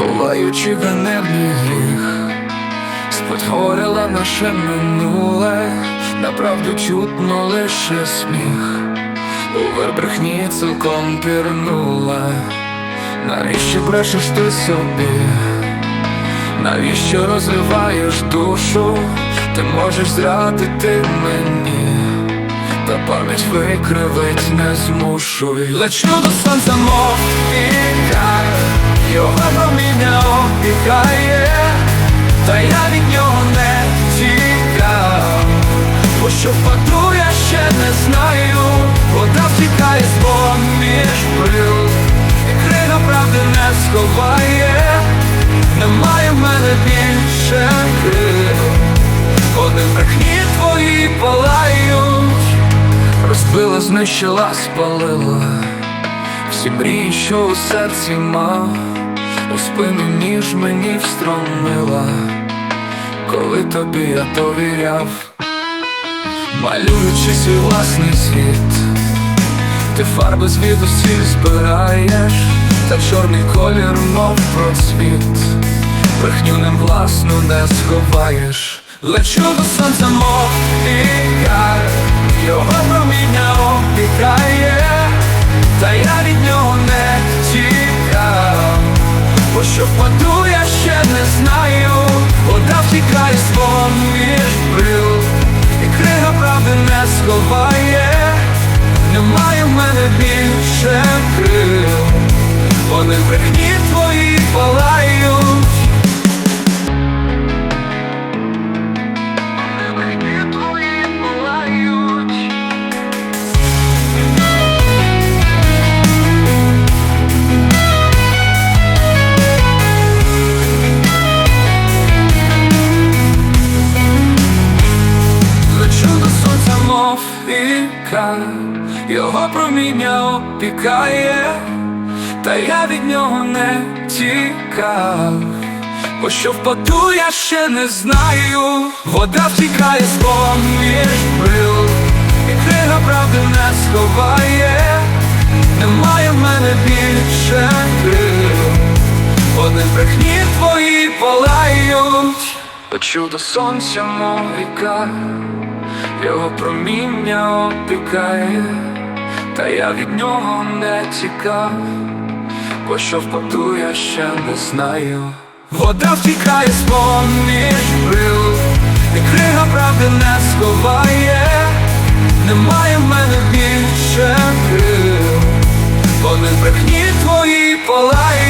ховаючи ганебний гріх, спотворила наше минуле, направду чутно лише сміх, у вербрехні цілком пірнула, навіщо брешеш ти собі? Навіщо розриваєш душу? Ти можеш зрадити мені, та пам'ять викривить не змушуй. Лечу до сонця, мов його проміння опікає, та я від нього не тікав, бо що впаду, я ще не знаю, вода втікає з поміж брил, і крига правди не сховає. Немає в мене більше крил. Коли брехні твої палають. Розбила, знищила, спалила. Всі мрії, що у серці мав У спину ніж мені встромила Коли тобі я довіряв. Малюючи свій власний світ ти фарби звідусіль збираєш, та чорний колір, мов просвіт, брехню ним власну не сховаєш, лечу до сонця, мов і пікає, його проміння опікає, не. Немає в мене більше крил, вони брехні твої палають. Віка, його проміння опікає, та я від нього не тікав, бо що впаду, я ще не знаю, вода втікає з поміж брил, і книга правди не сховає, немає в мене більше крил, вони брехні твої палають. Лечу до сонця, мов віка, його проміння опікає, та я від нього не тікав, бо що впаду, я ще не знаю. Вода втікає з поміж брил, і крига правди не сховає, немає в мене більше крил, в брехні твої палають.